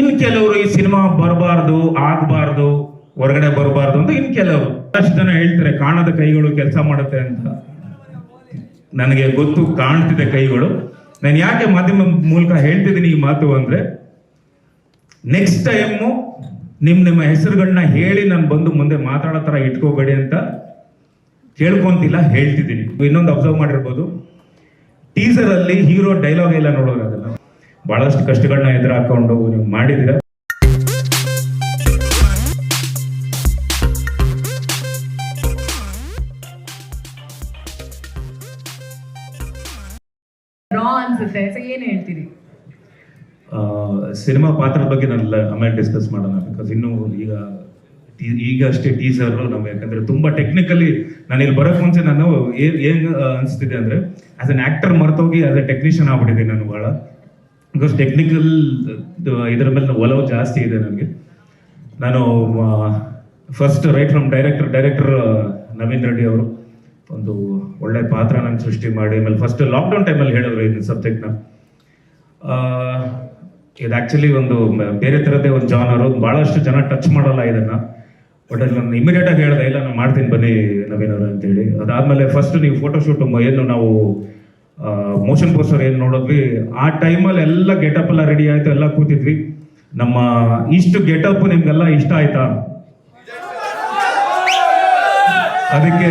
ಇನ್ ಕೆಲವರು ಈ ಸಿನಿಮಾ ಬರಬಾರ್ದು, ಆಗಬಾರ್ದು, ಹೊರಗಡೆ ಬರಬಾರ್ದು ಅಂತ ಇನ್ ಕೆಲವರು. ಅಷ್ಟು ಜನ ಹೇಳ್ತಾರೆ, ಕಾಣದ ಕೈಗಳು ಕೆಲಸ ಮಾಡುತ್ತೆ ಅಂತ. ನನಗೆ ಗೊತ್ತು, ಕಾಣ್ತಿದೆ ಕೈಗಳು. ನಾನು ಯಾಕೆ ಮಾಧ್ಯಮ ಮೂಲಕ ಹೇಳ್ತಿದ್ದೀನಿ ಈ ಮಾತು ಅಂದ್ರೆ ನೆಕ್ಸ್ಟ್ ಟೈಮು ನಿಮ್ ನಿಮ್ಮ ಹೆಸರುಗಳನ್ನ ಹೇಳಿ ನಾನು ಬಂದು ಮುಂದೆ ಮಾತಾಡೋ ಥರ ಇಟ್ಕೋಬೇಡಿ ಅಂತ ಕೇಳ್ಕೊಂತಿಲ್ಲ, ಹೇಳ್ತಿದ್ದೀನಿ. ಇನ್ನೊಂದು ಅಬ್ಸರ್ವ್ ಮಾಡಿರ್ಬೋದು. ಟೀಸರ್ ಅಲ್ಲಿ ಹೀರೋ ಡೈಲಾಗ್ ಎಲ್ಲ ನೋಡೋರು ಬಹಳಷ್ಟು ಕಷ್ಟಗಳನ್ನ ಎದುರು ಹಾಕೊಂಡು ನೀವು ಮಾಡಿದಿರ ರಾ ಅನ್ಸುತ್ತೆ ಸೊ ಏನ್ ಹೇಳ್ತೀರಿ? ಸಿನಿಮಾ ಪಾತ್ರದ ಬಗ್ಗೆ ನಾನು ಆಮೇಲೆ ಡಿಸ್ಕಸ್ ಮಾಡೋಣ ಬಿಕಾಸ್ ಇನ್ನು ಈಗ ಈಗ ಅಷ್ಟೇ ಟೀಸರ್ ನಮ್ಗೆ. ಯಾಕಂದ್ರೆ ತುಂಬಾ ಟೆಕ್ನಿಕಲಿ ನಾನು ಇಲ್ಲಿ ಬರೋಕ್ ಮುಂಚೆ ನಾನು ಏನ್ ಅನ್ಸ್ತಿದೆ ಅಂದ್ರೆ ಆಸ್ ಅನ್ ಆಕ್ಟರ್ ಮರ್ತೋಗಿ ಆಸ್ ಅ ಟೆಕ್ನಿಷಿಯನ್ ಆಗ್ಬಿಟ್ಟಿದೆ ನಾನು ಬಹಳ. ಬಿಕಾಸ್ ಟೆಕ್ನಿಕಲ್ ಇದರ ಮೇಲೆ ಒಲವು ಜಾಸ್ತಿ ಇದೆ ನನಗೆ. ನಾನು first right from director director Naveen Reddy ಅವರು ಒಂದು ಒಳ್ಳೆ ಪಾತ್ರ ನಾನು ಸೃಷ್ಟಿ ಮಾಡಿ, ಆಮೇಲೆ ಫಸ್ಟ್ ಲಾಕ್ಡೌನ್ ಟೈಮಲ್ಲಿ ಹೇಳಿದ್ರು ಇದನ್ನ ಸಬ್ಜೆಕ್ಟ್ನ ಇದು ಆ್ಯಕ್ಚುಲಿ ಒಂದು ಬೇರೆ ಥರದ್ದೇ ಒಂದು ಜಾನರು ಭಾಳಷ್ಟು ಜನ ಟಚ್ ಮಾಡಲ್ಲ ಇದನ್ನು. ಬಟ್ ಅಲ್ಲಿ ನಾನು ಇಮಿಡಿಯೇಟಾಗಿ ಹೇಳಿದೆ, ಇಲ್ಲ, ನಾನು ಮಾಡ್ತೀನಿ ಬನ್ನಿ ನವೀನ್ ಅವರು ಅಂತೇಳಿ. ಅದಾದಮೇಲೆ ಫಸ್ಟ್ ನೀವು ಫೋಟೋಶೂಟ್ ಏನು ನಾವು ಮೋಷನ್ ಪೋಸ್ಟರ್ ಏನು ನೋಡಿದ್ವಿ? ಆ ಟೈಮಲ್ಲಿ ಎಲ್ಲ ಗೆಟಪ್ ಎಲ್ಲ ರೆಡಿ ಆಯ್ತು, ಎಲ್ಲ ಕೂತಿದ್ವಿ. ನಮ್ಮ ಇಷ್ಟು ಗೆಟಪ್ ನಿಮ್ಗೆಲ್ಲ ಇಷ್ಟ ಆಯ್ತಾ? ಅದಕ್ಕೆ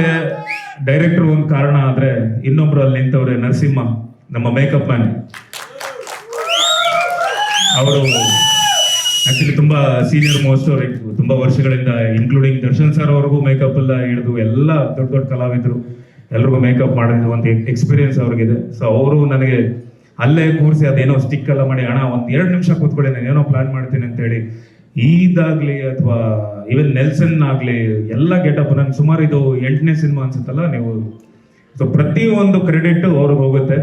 ಡೈರೆಕ್ಟರ್ ಒಂದು ಕಾರಣ ಆದರೆ ಇನ್ನೊಬ್ರು ಅಲ್ಲಿ ನಿಂತವ್ರೆ ನರಸಿಂಹ, ನಮ್ಮ ಮೇಕಪ್ ಮ್ಯಾನ್ ಅವರು ಆಕ್ಚುಲಿ ತುಂಬಾ ಸೀನಿಯರ್ ಮೋಸ್ಟ್ ತುಂಬಾ ವರ್ಷಗಳಿಂದ ಇನ್ಕ್ಲೂಡಿಂಗ್ ದರ್ಶನ್ ಸರ್ ಅವ್ರಿಗೂ ಮೇಕಪ್ ಎಲ್ಲ ಹಿಡಿದು, ಎಲ್ಲ ದೊಡ್ಡ ದೊಡ್ಡ ಕಲಾವಿದರು. ಎಲ್ರಿಗೂ ಮೇಕಪ್ ಮಾಡಿದ ಒಂದು ಎಕ್ಸ್ಪೀರಿಯನ್ಸ್ ಅವ್ರಿಗಿದೆ. ಸೊ ಅವರು ನನಗೆ ಅಲ್ಲೇ ಕೂರಿಸಿ ಅದೇನೋ ಸ್ಟಿಕ್ ಎಲ್ಲ ಮಾಡಿ, ಅಣ್ಣ, ಒಂದು ಎರಡು ನಿಮಿಷ ಕೂತ್ಕೊಳ್ಳಿ, ನಾನು ಏನೋ ಪ್ಲಾನ್ ಮಾಡ್ತೀನಿ ಅಂತೇಳಿ, ಈದಾಗ್ಲಿ ಅಥವಾ ಈವನ್ ನೆಲ್ಸನ್ ಆಗಲಿ, ಎಲ್ಲ ಗೆಟಪ್ ನನ್ ಸುಮಾರು ಇದು ಎಂಟನೇ ಸಿನಿಮಾ ಅನ್ಸುತ್ತಲ್ಲ ನೀವು. ಸೊ ಪ್ರತಿ ಒಂದು ಕ್ರೆಡಿಟ್ ಅವ್ರಿಗೆ ಹೋಗುತ್ತೆ.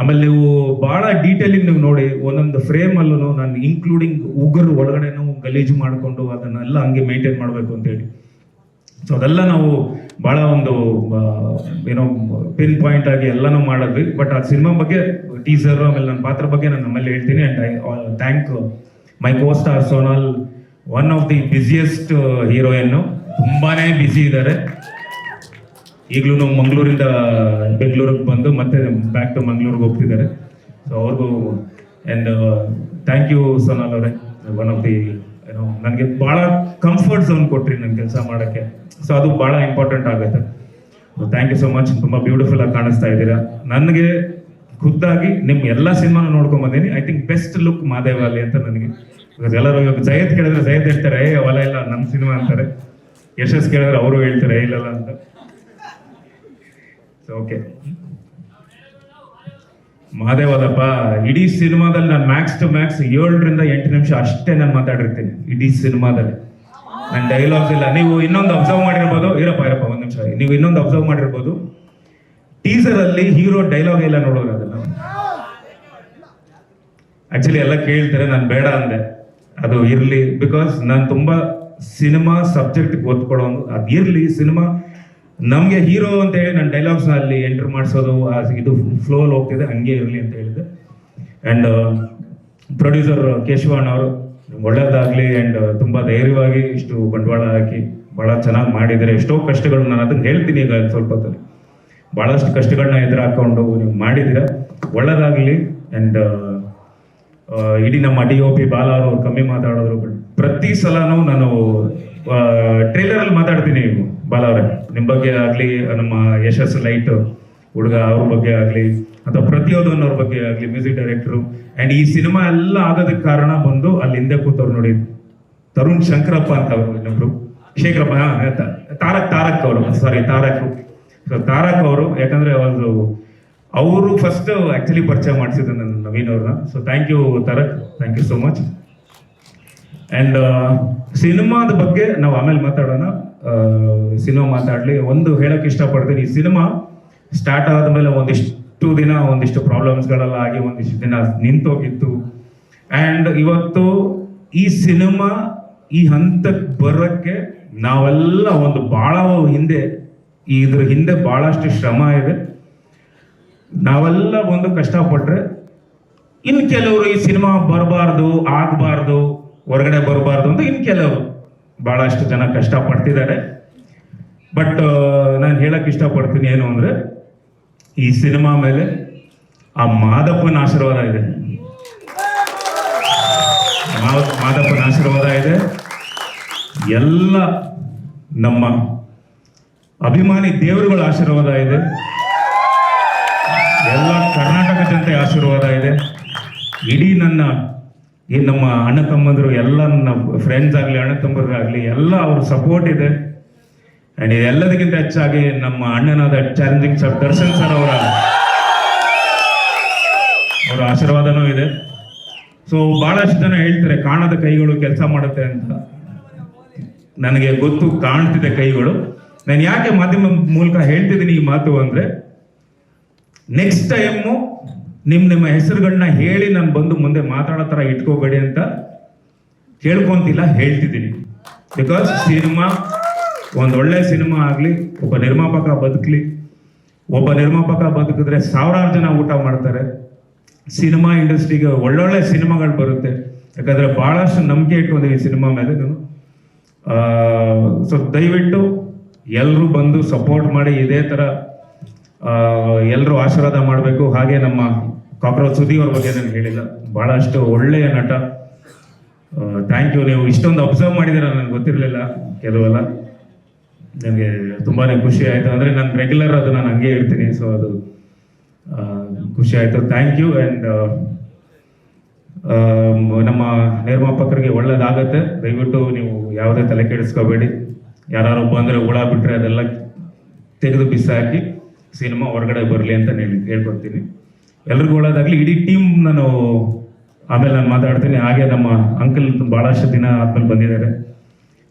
ಆಮೇಲೆ ನೀವು ಬಹಳ ಡೀಟೇಲಿಂಗ್ ನೀವು ನೋಡಿ, ಒಂದೊಂದು ಫ್ರೇಮ್ ಅಲ್ಲೂ ನಾನು ಇನ್ಕ್ಲೂಡಿಂಗ್ ಉಗುರು ಒಳಗಡೆನೂ ಗಲೀಜು ಮಾಡಿಕೊಂಡು ಅದನ್ನೆಲ್ಲ ಹಂಗೆ ಮೇಂಟೈನ್ ಮಾಡಬೇಕು ಅಂತೇಳಿ. ಸೊ ಅದೆಲ್ಲ ನಾವು ಬಹಳ ಒಂದು ಏನೋ ಪಿನ್ ಪಾಯಿಂಟ್ ಆಗಿ ಎಲ್ಲಾನು ಮಾಡಿದ್ವಿ. ಬಟ್ ಆ ಸಿನಿಮಾ ಬಗ್ಗೆ ಟೀಸರ್ ಆಮೇಲೆ ನನ್ನ ಪಾತ್ರ ಬಗ್ಗೆ ನಾನು ನಮ್ಮಲ್ಲಿ ಹೇಳ್ತೀನಿ. And I thank my co star Sonal one of the busiest heroine ತುಂಬಾನೇ ಬ್ಯುಸಿ ಇದ್ದಾರೆ ಈಗಲೂ ಮಂಗಳೂರಿಂದ ಬೆಂಗಳೂರಿಗೆ ಬಂದು ಮತ್ತೆ ಬ್ಯಾಕ್ ಟು ಮಂಗಳೂರಿಗೆ ಹೋಗ್ತಿದ್ದಾರೆ. ಸೊ ಅವ್ರಿಗೂ ಆ್ಯಂಡ್ ಥ್ಯಾಂಕ್ ಯು ಸೋನಾಲ್ ಅವರೇ ಒನ್ ಆಫ್ ದಿ ಏನೋ ನನಗೆ ಭಾಳ ಕಂಫರ್ಟ್ ಝೋನ್ ಕೊಟ್ರಿ ನನ್ನ ಕೆಲಸ ಮಾಡೋಕ್ಕೆ. ಸೊ ಅದು ಭಾಳ ಇಂಪಾರ್ಟೆಂಟ್ ಆಗುತ್ತೆ. ಥ್ಯಾಂಕ್ ಯು ಸೊ ಮಚ್ ತುಂಬ ಬ್ಯೂಟಿಫುಲ್ ಆಗಿ ಕಾಣಿಸ್ತಾ ಇದ್ದೀರಾ. ನನಗೆ ಖುದ್ದಾಗಿ ನಿಮ್ಮ ಎಲ್ಲ ಸಿನಿಮಾನ ನೋಡ್ಕೊಂಡ್ ಬಂದೀನಿ. ಐ ಥಿಂಕ್ ಬೆಸ್ಟ್ ಲುಕ್ ಮಾದೇವಾಲಿ ಅಂತ ನನಗೆ. ಎಲ್ಲರೂ ಇವಾಗ ಜಯತ್ ಕೇಳಿದ್ರೆ ಜಯತ್ ಹೇಳ್ತಾರೆ, ಏ ಹೊಲ ಇಲ್ಲ ನಮ್ಮ ಸಿನಿಮಾ ಅಂತಾರೆ. ಯಶಸ್ ಕೇಳಿದ್ರೆ ಅವರು ಹೇಳ್ತಾರೆ ಇಲ್ಲ ಇಲ್ಲಲ್ಲ ಅಂತ. ಓಕೆ ಮಹಾದೇವದಪ್ಪ ಇಡೀ ಸಿನಿಮಾದಲ್ಲಿ ನಾನು ಮ್ಯಾಕ್ಸ್ ಟು ಮ್ಯಾಕ್ಸ್ ಏಳರಿಂದ ಎಂಟು ನಿಮಿಷ ಅಷ್ಟೇ ನಾನು ಮಾತಾಡಿರ್ತೀನಿ, ಇಡೀ ಸಿನಿಮಾದಲ್ಲಿ. ನನ್ನ ಡೈಲಾಗ್ಸ್ ಇಲ್ಲ ನೀವು ಇನ್ನೊಂದು ಅಬ್ಸರ್ವ್ ಮಾಡಿರ್ಬೋದು. ಇರಪ್ಪ ಇರಪ್ಪ ಒಂದು ನಿಮಿಷ, ನೀವು ಇನ್ನೊಂದು ಅಬ್ಸರ್ವ್ ಮಾಡಿರ್ಬೋದು. ಟೀಸರ್ ಅಲ್ಲಿ ಹೀರೋ ಡೈಲಾಗ್ ಎಲ್ಲ ನೋಡೋರು ಅದನ್ನ. ಆಕ್ಚುಲಿ ಎಲ್ಲ ಕೇಳ್ತಾರೆ, ನಾನು ಬೇಡ ಅಂದೆ. ಅದು ಇರ್ಲಿ ಬಿಕಾಸ್ ನಾನು ತುಂಬಾ ಸಿನಿಮಾ ಸಬ್ಜೆಕ್ಟ್ ಓದ್ಕೊಳ್ಳೋದು ಅದು ಇರಲಿ ಸಿನಿಮಾ ನಮ್ಗೆ ಹೀರೋ ಅಂತ ಹೇಳಿ ನನ್ನ ಡೈಲಾಗ್ಸ್ ಅಲ್ಲಿ ಎಂಟರ್ ಮಾಡಿಸೋದು ಇದು ಫ್ಲೋ ಹೋಗ್ತಿದೆ, ಹಂಗೆ ಇರಲಿ ಅಂತ ಹೇಳಿದೆ ಅಂಡ್ ಪ್ರೊಡ್ಯೂಸರ್ ಕೇಶವಣ್ಣ ಅವರು ಒಳ್ಳೇದಾಗ್ಲಿ ಅಂಡ್ ತುಂಬಾ ಧೈರ್ಯವಾಗಿ ಇಷ್ಟು ಬಂಡವಾಳ ಹಾಕಿ ಬಹಳ ಚೆನ್ನಾಗಿ ಮಾಡಿದರೆ ಎಷ್ಟೋ ಕಷ್ಟಗಳು ನಾನು ಅದನ್ನ ಹೇಳ್ತೀನಿ ಈಗ ಸ್ವಲ್ಪ ಹೊತ್ತಲ್ಲಿ. ಬಹಳಷ್ಟು ಕಷ್ಟಗಳನ್ನ ಎದುರು ಹಾಕೊಂಡು ನೀವು ಮಾಡಿದ್ದೀರಾ. ಒಳ್ಳೇದಾಗ್ಲಿ ಅಂಡ್ ಇಡೀ ನಮ್ಮ ಡಿ ಒ ಪಿ ಬಾಲ ಅವರು ಕಮ್ಮಿ ಮಾತಾಡೋದ್ರು ಪ್ರತಿ ಸಲನೂ ನಾನು ಟ್ರೈಲರ್ ಅಲ್ಲಿ ಮಾತಾಡ್ತೀನಿ ಬಾಲ ಅವರೇ ನಿಮ್ಮ ಬಗ್ಗೆ ಆಗಲಿ, ನಮ್ಮ ಯಶಸ್ ಲೈಟ್, ಹುಡುಗ ಅವ್ರ ಬಗ್ಗೆ ಆಗಲಿ, ಅಥವಾ ಪ್ರತಿಯೊಂದನ್ನ ಅವ್ರ ಬಗ್ಗೆ ಆಗಲಿ, ಮ್ಯೂಸಿಕ್ ಡೈರೆಕ್ಟರ್. ಅಂಡ್ ಈ ಸಿನಿಮಾ ಎಲ್ಲ ಆಗೋದಕ್ಕೆ ಕಾರಣ ಬಂದು ಅಲ್ಲಿ ಹಿಂದೆ ಕೂತವ್ರು ನೋಡಿ, ತರುಣ್ ಶಂಕರಪ್ಪ ಅಂತ ಅವರು ಇನ್ನೊಬ್ರು. ಶೇಖರಪ್ಪ ತಾರಕ್ ತಾರಕ್ ಅವರು ಸಾರಿ ತಾರಕ್. ಸೊ ತಾರಕ್ ಅವರು, ಯಾಕಂದ್ರೆ ಒಂದು ಅವರು ಫಸ್ಟ್ ಆಕ್ಚುಲಿ ಪರಿಚಯ ಮಾಡಿಸಿದ್ರು ನನ್ನ ನವೀನ್ ಅವ್ರನ್ನ. So thank you Tarak. Thank you so much and ಸಿನಿಮಾದ ಬಗ್ಗೆ ನಾವು ಆಮೇಲೆ ಮಾತಾಡೋಣ. ಸಿನಿಮಾ ಮಾತಾಡ್ಲಿ. ಒಂದು ಹೇಳಕ್ ಇಷ್ಟಪಡ್ತೀನಿ ಈ ಸಿನಿಮಾ ಸ್ಟಾರ್ಟ್ ಆದ್ಮೇಲೆ ಒಂದಿಷ್ಟು ದಿನ, ಒಂದಿಷ್ಟು ಪ್ರಾಬ್ಲಮ್ಸ್ಗಳೆಲ್ಲ ಆಗಿ ಒಂದಿಷ್ಟು ದಿನ ನಿಂತೋಗಿತ್ತು. ಅಂಡ್ ಇವತ್ತು ಈ ಸಿನಿಮಾ ಈ ಹಂತಕ್ಕೆ ಬರೋಕ್ಕೆ ನಾವೆಲ್ಲ ಒಂದು ಬಹಳ ಹಿಂದೆ ಇದ್ರ ಹಿಂದೆ ಬಹಳಷ್ಟು ಶ್ರಮ ಇದೆ. ನಾವೆಲ್ಲ ಒಂದು ಕಷ್ಟಪಟ್ರೆ ಇನ್ನು ಕೆಲವರು ಈ ಸಿನಿಮಾ ಬರಬಾರ್ದು, ಆಗಬಾರ್ದು, ಹೊರಗಡೆ ಬರಬಾರ್ದು ಅಂತ ಇನ್ನು ಕೆಲವರು. ಬಹಳಷ್ಟು ಜನ ಕಷ್ಟಪಡ್ತಿದ್ದಾರೆ. ಬಟ್ ನಾನು ಹೇಳಕ್ ಇಷ್ಟಪಡ್ತೀನಿ ಏನು ಅಂದ್ರೆ, ಈ ಸಿನಿಮಾ ಮೇಲೆ ಆ ಮಾದಪ್ಪನ ಆಶೀರ್ವಾದ ಇದೆ. ಮಾದಪ್ಪನ ಆಶೀರ್ವಾದ ಇದೆ. ಎಲ್ಲ ನಮ್ಮ ಅಭಿಮಾನಿ ದೇವರುಗಳ ಆಶೀರ್ವಾದ ಇದೆ. ಎಲ್ಲ ಕರ್ನಾಟಕ ಜನತೆ ಆಶೀರ್ವಾದ ಇದೆ. ಇಡೀ ನನ್ನ ಈ ನಮ್ಮ ಅಣ್ಣ ತಮ್ಮಂದರು ಎಲ್ಲ ನನ್ನ ಫ್ರೆಂಡ್ಸ್ ಆಗಲಿ, ಅಣ್ಣ ತಮ್ಮರಾಗಲಿ ಎಲ್ಲ ಅವ್ರ ಸಪೋರ್ಟ್ ಇದೆ. ಅಂಡ್ ಇದೆಲ್ಲದಕ್ಕಿಂತ ಹೆಚ್ಚಾಗಿ ನಮ್ಮ ಅಣ್ಣನಾದ ಚಾಲೆಂಜಿಂಗ್ ಸರ್ ದರ್ಶನ್ ಸರ್ ಅವರ ಅವರ ಆಶೀರ್ವಾದನೂ ಇದೆ. ಸೊ ಬಹಳಷ್ಟು ಜನ ಹೇಳ್ತಾರೆ, ಕಾಣದ ಕೈಗಳು ಕೆಲಸ ಮಾಡುತ್ತೆ ಅಂತ. ನನಗೆ ಗೊತ್ತು ಕಾಣ್ತಿದೆ ಕೈಗಳು. ನಾನು ಯಾಕೆ ಮಾಧ್ಯಮ ಮೂಲಕ ಹೇಳ್ತಿದ್ದೀನಿ ಈ ಮಾತು ಅಂದ್ರೆ ನೆಕ್ಸ್ಟ್ ಟೈಮು ನಿಮ್ ನಿಮ್ಮ ಹೆಸರುಗಳನ್ನ ಹೇಳಿ ನಾನು ಬಂದು ಮುಂದೆ ಮಾತಾಡೋ ಥರ ಇಟ್ಕೋಬೇಡಿ ಅಂತ ಕೇಳ್ಕೊಂತಿಲ್ಲ, ಹೇಳ್ತಿದ್ದೀನಿ. ಬಿಕಾಸ್ ಸಿನಿಮಾ ಒಂದು ಒಳ್ಳೆ ಸಿನಿಮಾ ಆಗಲಿ, ಒಬ್ಬ ನಿರ್ಮಾಪಕ ಬದುಕಲಿ. ಒಬ್ಬ ನಿರ್ಮಾಪಕ ಬದುಕಿದ್ರೆ ಸಾವಿರಾರು ಜನ ಊಟ ಮಾಡ್ತಾರೆ. ಸಿನಿಮಾ ಇಂಡಸ್ಟ್ರಿಗೆ ಒಳ್ಳೊಳ್ಳೆ ಸಿನಿಮಾಗಳು ಬರುತ್ತೆ. ಯಾಕಂದ್ರೆ ಬಹಳಷ್ಟು ನಂಬಿಕೆ ಇಟ್ಕೊಂಡಿದ್ದೀನಿ ಸಿನಿಮಾ ಮೇಲೆ ನಾನು. ಸೊ ದಯವಿಟ್ಟು ಎಲ್ಲರೂ ಬಂದು ಸಪೋರ್ಟ್ ಮಾಡಿ, ಇದೇ ಥರ ಎಲ್ಲರೂ ಆಶೀರ್ವಾದ ಮಾಡಬೇಕು. ಹಾಗೆ ನಮ್ಮ ಕಾಕ್ರೋಚ್ ಸುದಿ ಅವ್ರ ಬಗ್ಗೆ ನಾನು ಹೇಳಿಲ್ಲ. ಬಹಳಷ್ಟು ಒಳ್ಳೆಯ ನಟ. ಥ್ಯಾಂಕ್ ಯು ನೀವು ಇಷ್ಟೊಂದು ಅಬ್ಸರ್ವ್ ಮಾಡಿದ್ದೀರ ನನಗೆ ಗೊತ್ತಿರಲಿಲ್ಲ ಕೆಲವೆಲ್ಲ. ನನಗೆ ತುಂಬಾನೇ ಖುಷಿ ಆಯಿತು. ಅಂದರೆ ನಾನು ರೆಗ್ಯುಲರ್ ಅದು ನಾನು ಹಂಗೆ ಇರ್ತೀನಿ. ಸೊ ಅದು ಖುಷಿ ಆಯಿತು. ಥ್ಯಾಂಕ್ ಯು ಆ್ಯಂಡ್ ನಮ್ಮ ನಿರ್ಮಾಪಕರಿಗೆ ಒಳ್ಳೇದಾಗತ್ತೆ. ದಯವಿಟ್ಟು ನೀವು ಯಾವುದೇ ತಲೆ ಕೆಡಿಸ್ಕೋಬೇಡಿ. ಯಾರು ಬಂದರೆ ಹುಳ ಬಿಟ್ಟರೆ ಅದೆಲ್ಲ ತೆಗೆದು ಬಿಸಾಕಿ. ಸಿನಿಮಾ ಹೊರಗಡೆ ಬರಲಿ ಅಂತ ಹೇಳಿ ಹೇಳ್ಕೊಡ್ತೀನಿ. ಎಲ್ರಿಗೂ ಒಳ್ಳೇದಾಗಲಿ ಇಡೀ ಟೀಮ್ ನಾನು ಆಮೇಲೆ ನಾನು ಮಾತಾಡ್ತೀನಿ. ಹಾಗೆ ನಮ್ಮ ಅಂಕಲ್ ಭಾಳಷ್ಟು ದಿನ ಆದ್ಮೇಲೆ ಬಂದಿದ್ದಾರೆ.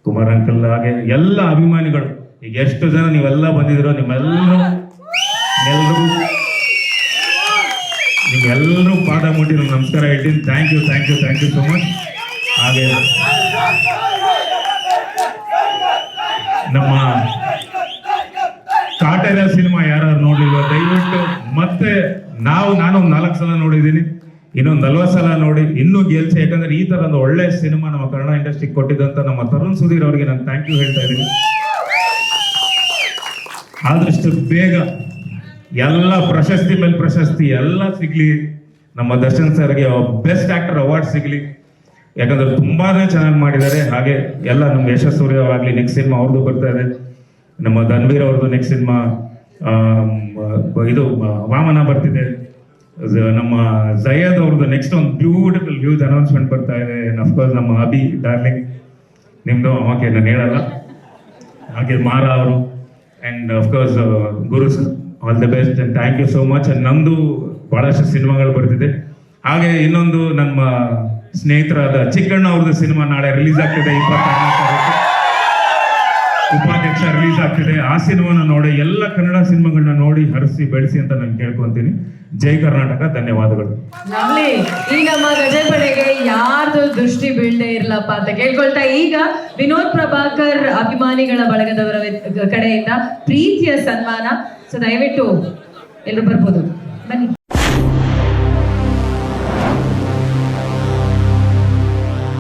ಕುಮಾರ್ ಅಂಕಲ್ ಹಾಗೆ ಎಲ್ಲ ಅಭಿಮಾನಿಗಳು. ಈಗ ಎಷ್ಟು ಜನ ನೀವೆಲ್ಲ ಬಂದಿದ್ದೀರೋ ನಿಮ್ಮೆಲ್ಲರೂ ಎಲ್ಲರೂ ನಿಮ್ಗೆಲ್ಲರೂ ಪಾಠ ಮುಟ್ಟಿ ನಮಸ್ಕಾರ ಹೇಳ್ತೀನಿ. Thank you thank you thank you so much ಹಾಗೆ ನಮ್ಮ ಮತ್ತೆ ನಾವು ನಾನು ಒಂದು ನಾಲ್ಕು ಸಲ ನೋಡಿದ್ದೀನಿ, ಇನ್ನೊಂದು ನಲ್ವತ್ತು ಸಲ ನೋಡಿ, ಇನ್ನೂ ಗೆಲ್ಸಿ, ಯಾಕಂದ್ರೆ ಈ ತರ ಒಂದು ಒಳ್ಳೆ ಸಿನಿಮಾ ನಮ್ಮ ಕನ್ನಡ ಇಂಡಸ್ಟ್ರಿಗೆ ಕೊಟ್ಟಿದ್ದಂತ ನಮ್ಮ ತರುಣ್ ಸುಧೀರ್ ಅವರಿಗೆ ನಾನು ಥ್ಯಾಂಕ್ ಯು ಹೇಳ್ತಾ ಇದ್ದೀನಿ. ಆದಷ್ಟು ಬೇಗ ಎಲ್ಲ ಪ್ರಶಸ್ತಿ ಮೇಲೆ ಪ್ರಶಸ್ತಿ ಎಲ್ಲ ಸಿಗ್ಲಿ, ನಮ್ಮ ದರ್ಶನ್ ಸರ್ಗೆ ಬೆಸ್ಟ್ ಆಕ್ಟರ್ ಅವಾರ್ಡ್ ಸಿಗ್ಲಿ. ಯಾಕಂದ್ರೆ ತುಂಬಾನೇ ಚೆನ್ನಾಗಿ ಮಾಡಿದ್ದಾರೆ, ಹಾಗೆ ಎಲ್ಲ ನಮ್ಮ ಯಶಸ್ ಸೂರ್ಯ ಆಗಲಿ ನೆಕ್ಸ್ಟ್ ಸಿನಿಮಾ ಅವ್ರದ್ದು ಬರ್ತಾ ಇದೆ. ನಮ್ಮ ಧನ್ವೀರ್ ಅವ್ರದ್ದು ನೆಕ್ಸ್ಟ್ ಸಿನಿಮಾ ಇದು ವಾಮನ ಬರ್ತಿದೆ. ನಮ್ಮ ಜಯದ್ ಅವ್ರದ್ದು ನೆಕ್ಸ್ಟ್ ಒಂದು ಬ್ಯೂಟಿಫುಲ್ ಹ್ಯೂಜ್ ಅನೌನ್ಸ್ಮೆಂಟ್ ಬರ್ತಾ ಇದೆ. ಅಫ್ಕೋರ್ಸ್ ನಮ್ಮ ಅಭಿ ಡಾರ್ಲಿಂಗ್ ನಿಮ್ದು, ಓಕೆ, ನಾನು ಹೇಳಲ್ಲ. ಹಾಗೆ ಮಾರ ಅವರು. And of course Guru sir all the best and thank you so much and ನಮ್ದು ಬಹಳಷ್ಟು ಸಿನಿಮಾಗಳು ಬರ್ತಿದೆ. ಹಾಗೆ ಇನ್ನೊಂದು ನಮ್ಮ ಸ್ನೇಹಿತರಾದ ಚಿಕ್ಕಣ್ಣ ಅವ್ರದ್ದು ಸಿನಿಮಾ ನಾಳೆ ರಿಲೀಸ್ ಆಗ್ತಿದೆ, ಇಪ್ಪತ್ತಾರನೇ ತಾರೀಕು. ಉಪಾಧ್ಯಕ್ಷ ರಿಲೀಸ್ ಆಗ್ತಿದೆ. ಆ ಸಿನಿಮಾನ ನೋಡಿ, ಎಲ್ಲ ಕನ್ನಡ ಸಿನಿಮಾಗಳನ್ನ ನೋಡಿ ಹರಿಸಿ, ಬೆಳೆಸಿ ಅಂತ ನಾನು ಕೇಳ್ಕೊಂತೀನಿ. ಜೈ ಕರ್ನಾಟಕ, ಧನ್ಯವಾದಗಳು. ಈ ನಮ್ಮ ಗಜಪಡೆಗೆ ಯಾರ್ದು ದೃಷ್ಟಿ ಬೀಳದೆ ಇರ್ಲಪ್ಪ ಅಂತ ಕೇಳ್ಕೊಳ್ತಾ, ಈಗ ವಿನೋದ್ ಪ್ರಭಾಕರ್ ಅಭಿಮಾನಿಗಳ ಬಳಗದವರ ಕಡೆಯಿಂದ ಪ್ರೀತಿಯ ಸನ್ಮಾನ. ಸೊ ದಯವಿಟ್ಟು ಎಲ್ಲರೂ ಬರ್ಬೋದು. ಬನ್ನಿ.